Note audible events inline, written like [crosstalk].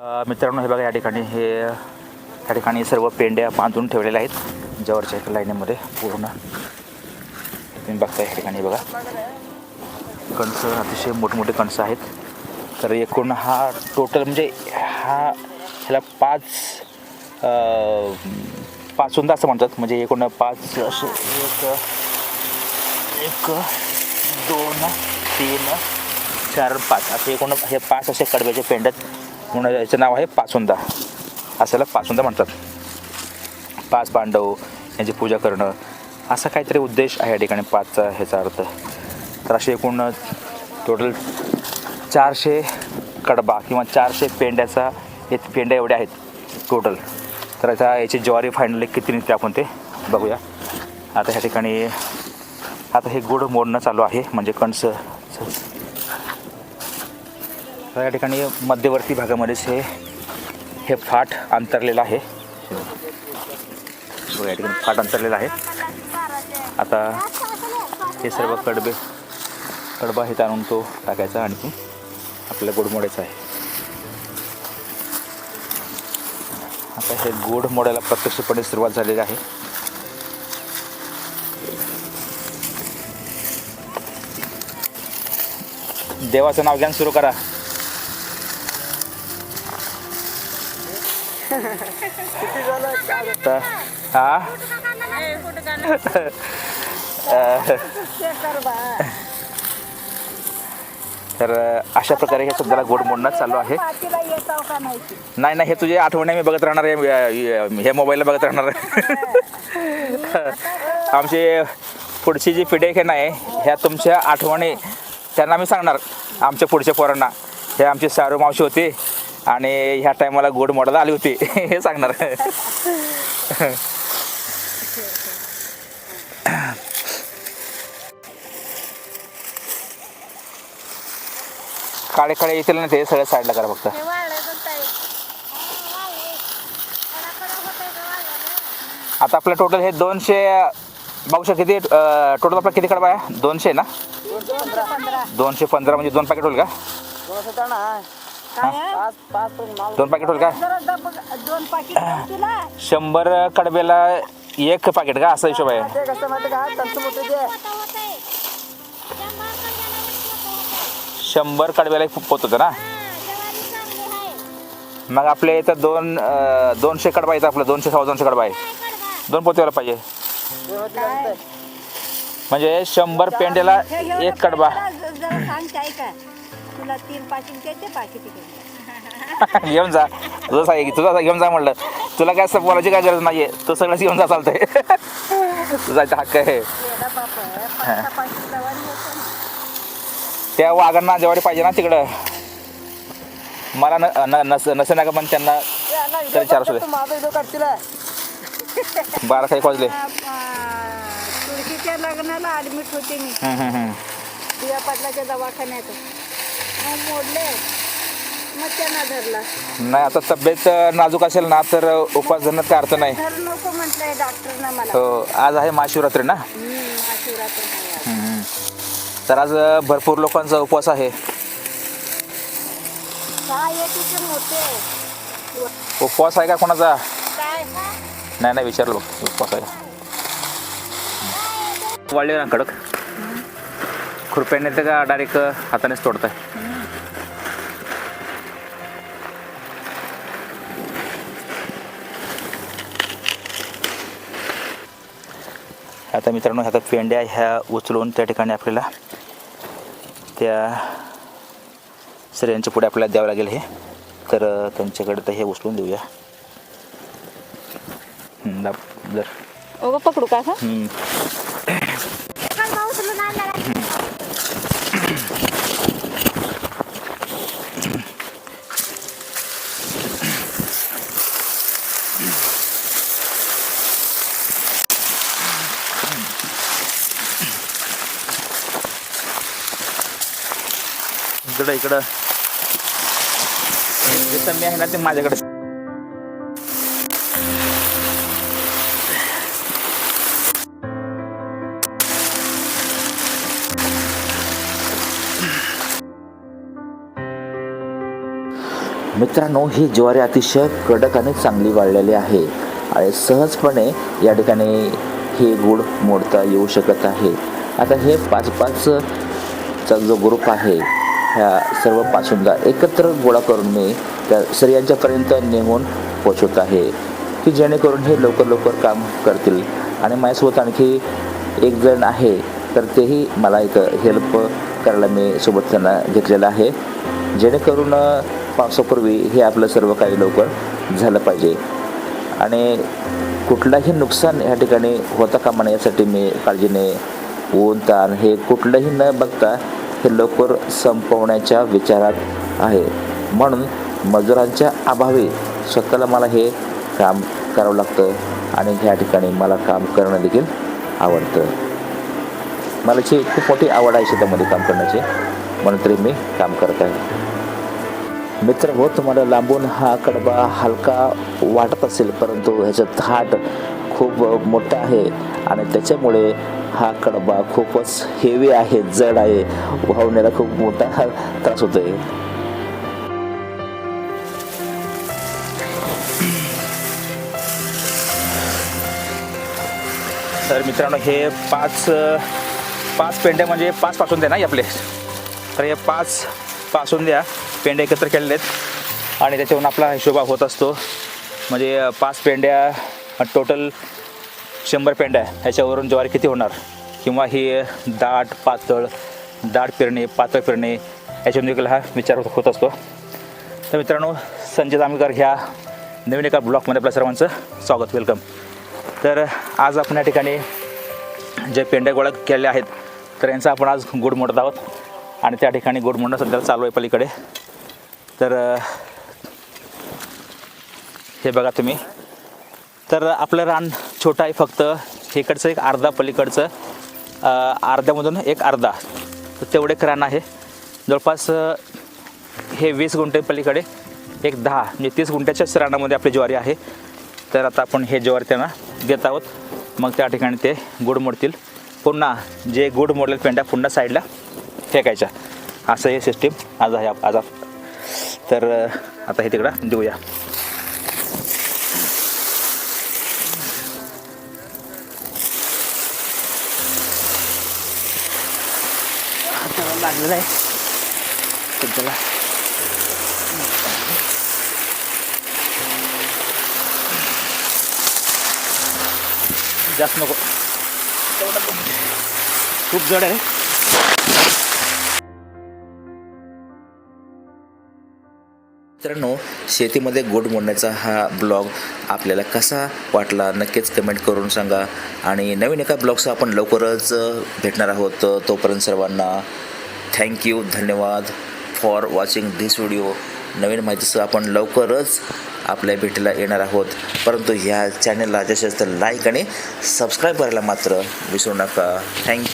मित्रांनो हे बघा या ठिकाणी हे या ठिकाणी सर्व पेंड्या बांधून ठेवलेल्या आहेत. जवळच्या एका लाईनीमध्ये पूर्ण. तुम्ही बघता या ठिकाणी बघा. कणस अतिशय मोठमोठे कणसं आहेत. तर एकूण हा टोटल म्हणजे हा ह्याला पाच पाच सुंदा असं म्हणतात. म्हणजे एकूण पाच असे एक एक दोन तीन चार पाच. असे एकूण हे पाच असे कडव्याचे आहेत. म्हणून याचं नाव आहे पाचुंदा. असाला पाचुंदा म्हणतात. पाच पांडव यांची पूजा करणं असा काहीतरी उद्देश आहे या ठिकाणी पाचचा ह्याचा अर्थ. तर असे एकूण टोटल चारशे कडबा किंवा चारशे पेंड्याचा हे पेंड्या एवढ्या आहेत टोटल तर आता याची ज्वारी फायनली किती निघते आपण ते बघूया. आता ह्या ठिकाणी आता हे गुड मोडणं चालू आहे म्हणजे कणसं तर या ठिकाणी मध्यवर्ती भागामध्येच हे हे फाट अंतरलेलं आहे. या ठिकाणी फाट अंतरलेलं आहे. आता हे सर्व कडबे कडबा हे आणून तो टाकायचा आणखी आपल्याला गोड मोडायचा आहे. आता हे गोड मोडायला प्रत्यक्षपणे सुरुवात झालेली आहे. देवाचं नाव घ्यान सुरू करा. तर हा? तर अशा प्रकारे हे सध्याला गोड मोडणं चालू आहे. नाही नाही हे तुझे आठवणी मी बघत राहणार आहे हे मोबाईलला बघत राहणार आहे. आमची पुढची जी पिढी आहे नाही ह्या तुमच्या आठवणी त्यांना मी सांगणार आमच्या पुढच्या पोरांना. हे आमची सारू मावशी होती आणि ह्या टायमाला गोड मोडायला आली होती. [laughs] हे सांगणार. काळे काळे येतील ना ते सगळं साईडला करा फक्त. हे. आता आपलं टोटल हे दोनशे बघू शकता किती टोटल आपला किती कडबा आहे? दोनशे ना. दोनशे पंधरा. म्हणजे दोन पॅकेट होईल का? दोन पॅकेट होईल का? जरा डब- दोन पाकिट तुला शंभर कडब्याला एक पॅकेट का? असा हिशोब आहे. ते कसं माहिती का त्यांचं मोठं जे शंभर कडब्याला एक पोत होतं ना? मग आपल्या इथं दोन अं, दोनशे कडबा येतं आपलं. दोनशे सव्वा दोनशे कडबा आहे. दोन पोतेवाला पाहिजे. म्हणजे शंभर पेंड्याला एक कडबा. जरा- जरा सांग काय का तुला तीन पाकिट घ्यायचे पाकिट घेऊन जा. तुझं सांग तुझं घेऊन जा म्हणलं. तुला काय असं बोलायची काय गरज नाहीये. तू सगळंच घेऊन जा चालतंय. [laughs] तुझा हक्क आहे. ना. त्या वाघांना जेवाडी पाहिजे ना तिकडं. मला न न- नस नसे नका पण त्यांना तरी चारशे. तू बारा काही वाजले. तुळशीच्या लग्नाला ऍडमिट होते मी. दिया पाटलाच्या दवाखान्यात. मोडले. मग त्यांना धरला. नाही आता तब्येत नाजूक असेल ना तर उपवास धरण्यात काय अर्थ नाही. धर नको म्हटलंय डॉक्टरना मला. हो आज आहे महाशिवरात्री ना? हम्म, महाशिवरात्र आहे आज. हम्म, हम्म. तर आज भरपूर लोकांचा उपवास आहे. काय आहे तिचे मोठे? उपवास आहे का कोणाचा? काय नाही नाही विचारलं. बघ उपवास आहे. वाढले ना कडक? खुरप्याने तर का डायरेक्ट हातानेच तोडताय. आता मित्रांनो ह्या पेंड्या ह्या उचलून त्या ठिकाणी आपल्याला त्या स्त्रियांच्या पुढे आपल्याला द्यावं लागेल हे. तर त्यांच्याकडे तर हे उचलून देऊया. जर. पकडू का हम्म. इकडं. जे जिथं आहे ना ते माझ्याकडे. मित्रांनो ही ज्वारी अतिशय कडक आणि चांगली वाढलेली आहे आणि सहजपणे या ठिकाणी हे गुड मोडता येऊ शकत आहे. आता हे पाच पाचचा जो ग्रुप आहे ह्या सर्व पाचुंदा एकत्र गोळा करून मी त्या स्त्रियांच्यापर्यंत नेमून पोचवत आहे की जेणेकरून हे लवकर लवकर काम करतील. आणि माझ्यासोबत आणखी एक जण आहे तर तेही मला एक हेल्प करायला मी सोबत त्यांना घेतलेलं आहे. जेणेकरून पावसापूर्वी हे आपलं सर्व काही लवकर झालं पाहिजे. आणि कुठलाही नुकसान या ठिकाणी होता कामा नये यासाठी मी काळजीने ऊन ताण हे कुठलंही न बघता हे लवकर संपवण्याच्या विचारात आहे. म्हणून मजुरांच्या अभावी स्वतःला मला हे काम करावं लागतं आणि ह्या ठिकाणी मला काम करणं देखील आवडतं. मला जी खूप मोठी आवड आहे शेतामध्ये काम करण्याची. म्हणून तरी मी काम करत आहे. मित्र हो तुम्हाला लांबून हा कडबा हलका वाटत असेल परंतु ह्याच्यात धाट खूप मोठा आहे. आणि त्याच्यामुळे हा कडबा खूपच हेवी आहे जड आहे. वाहण्याला खूप मोठा [laughs] त्रास होतो आहे तर मित्रांनो हे पाच पाच पेंड्या म्हणजे पाच पासून द्या ना आपले. तर हे पाच पासून द्या. पेंड्या एकत्र केलेले आहेत. आणि त्याच्यावरून आपला हिशोबा होत असतो. म्हणजे पाच पेंड्या टोटल शंभर पेंड्या ह्याच्यावरून ज्वारी किती होणार? किंवा ही दाट पातळ दाट पेरणे पातळ पेरणे याच्यामध्ये देखील हा विचार होत होत असतो. तर मित्रांनो संजय जामकर ह्या नवीन एका ब्लॉकमध्ये आपल्या सर्वांचं स्वागत वेलकम तर आज आपण या ठिकाणी जे पेंड्या गोळा केलेल्या आहेत तर यांचा आपण आज गुड मोडत आहोत. आणि त्या ठिकाणी गुड मोडणं सध्या चालू आहे पलीकडे. तर हे बघा तुम्ही. तर आपलं रान छोटं आहे फक्त. इकडचं एक अर्धा पलीकडचं. अर्ध्यामधून एक अर्धा. तेवढे एक रान आहे. जवळपास हे वीस गुंठे पलीकडे एक दहा म्हणजे तीस गुंठ्याच्याच रानामध्ये आपली ज्वारी आहे. तर आता आपण हे ज्वारी त्यांना देत आहोत. मग त्या ठिकाणी ते गुड मोडतील. पुन्हा जे गुड मोडलेले पेंड्या पुन्हा साईडला फेकायच्या. असं हे सिस्टीम आज आहे आप- आज आप- तर आता हे तिकडं देऊया. लागलेलं आहे. जास्त नको. नको. खूप जड आहे. मित्रांनो शेतीमध्ये गोड मोडण्याचा हा ब्लॉग आपल्याला कसा वाटला नक्कीच कमेंट करून सांगा. आणि नवीन एका ब्लॉगचा आपण लवकरच भेटणार आहोत. तोपर्यंत सर्वांना थँक्यू धन्यवाद फॉर वॉचिंग धिस व्हिडिओ नवीन माहितीसह आपण लवकरच आपल्या भेटीला येणार आहोत. परंतु ह्या चॅनलला जास्तीत जास्त लाईक आणि सबस्क्राईब करायला मात्र विसरू नका. थँक्यू